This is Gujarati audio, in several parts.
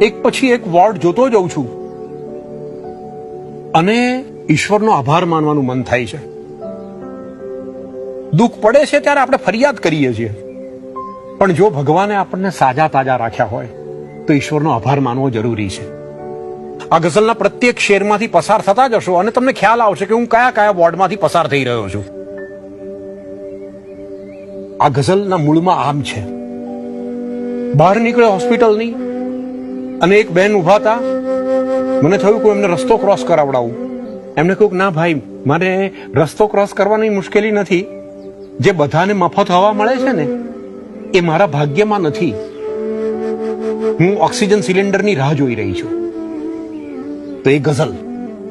એક પછી એક વોર્ડ જોતો જઉં છું. અને ઈશ્વરનો આભાર માનવાનું મન થાય છે. દુઃખ પડે છે ત્યારે આપણે ફરિયાદ કરીએ છીએ. પણ જો ભગવાને આપણને સાજા તાજા રાખ્યા હોય, તો ઈશ્વરનો આભાર માનવો જરૂરી છે. આ ગઝલના પ્રત્યેક શેરમાંથી પસાર થતા જશો અને તમને ખ્યાલ આવશે કે હું કયા કયા વોર્ડમાંથી પસાર થઈ રહ્યો છું. આ ગઝલના મૂળમાં આમ છે. બહાર નીકળે હોસ્પિટલની અને એક બેન ઊભા હતા. મને થયું કે એમને રસ્તો ક્રોસ કરાવડાવું. એમને કહ્યું ના ભાઈ, મારે રસ્તો ક્રોસ કરવાની મુશ્કેલી નથી. જે બધાને મફત હવા મળે છે ને, એ મારા ભાગ્યમાં નથી. હું ઓક્સિજન સિલિન્ડરની રાહ જોઈ રહી છું. તો એ ગઝલ,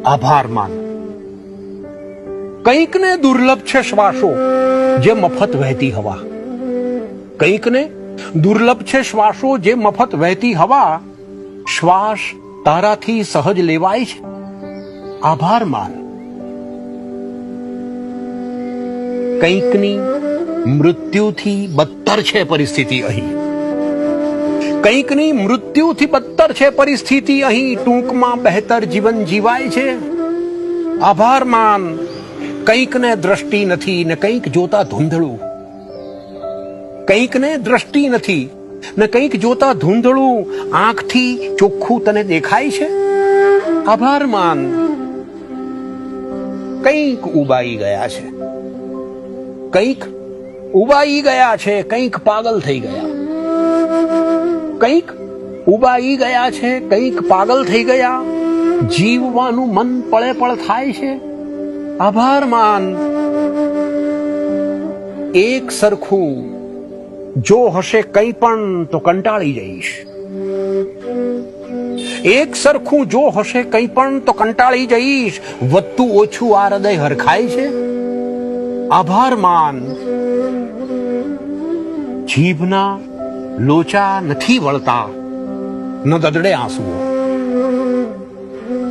આભાર માન. કંઈકને દુર્લભ છે શ્વાસો, જે મફત વહેતી હવા. કંઈકને દુર્લભ છે શ્વાસો, જે મફત વહેતી હવા. શ્વાસ તારાથી સહજ લેવાય છે. આભાર માન કંઈકની મૃત્યુથી બદતર છે પરિસ્થિતિ અહીં. કંઈકની મૃત્યુથી બદતર છે પરિસ્થિતિ અહીં. ટૂંકમાં બહેતર જીવન જીવાય છે. આભાર, માન. કંઈકને દ્રષ્ટિ નથી ને કંઈક જોતા ધૂંધળું. કંઈકને દ્રષ્ટિ નથી ને કંઈક જોતા ધૂંધળું આંખથી ચોખ્ખું તને દેખાય છે? આભાર, માન. કંઈક ઉબાઈ ગયા છે. કંઈક ઉબાઈ ગયા છે, કંઈક પાગલ થઈ ગયા. કંઈક ઉબાઈ ગયા છે, કંઈક પાગલ થઈ ગયા. જીવવાનું મન પળે પળ થાય છે. આભાર, માન. એક સરખું જો હશે કંઈ પણ, તો કંટાળી જઈશ. એક સરખું જો હશે કંઈ પણ, તો કંટાળી જઈશ. વધતું ઓછું આ હૃદય હરખાય છે. આભાર, માન. જીભના લોચા નથી વળતા. ન દદડે આંસુઓ.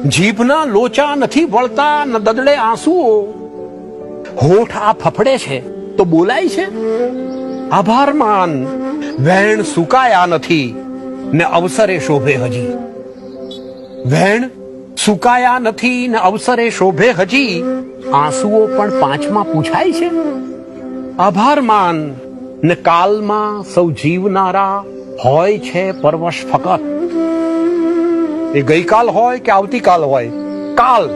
જીભના લોચા નથી વળતા, ન દદડે આંસુઓ. હોઠ આ ફફડે છે, તો બોલાય છે. આભાર માન. વેણ સુકાયા નથી, ને અવસરે શોભે હજી. વેણ સુકાયા નથી, ને અવસરે શોભે હજી. આંસુઓ પણ પાંચમાં પૂછાય છે. આભાર માન. ને કાલમાં સૌ જીવનારા હોય છે પરવશ ફકત. એ ગઈકાલ હોય કે આવતીકાલ હોય? કાલ.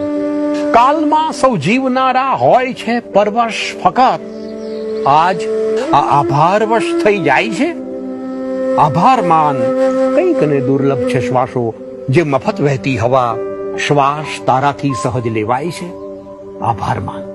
કાલમાં સૌ જીવનારા હોય છે પરવશ ફકત. આજ આ આભારવશ થઈ જાય છે? આભાર માન કંઈક ને દુર્લભ છે શ્વાસો, જે મફત વહેતી હવા શ્વાસ તારાથી સહજ લેવાય છે. આભાર માન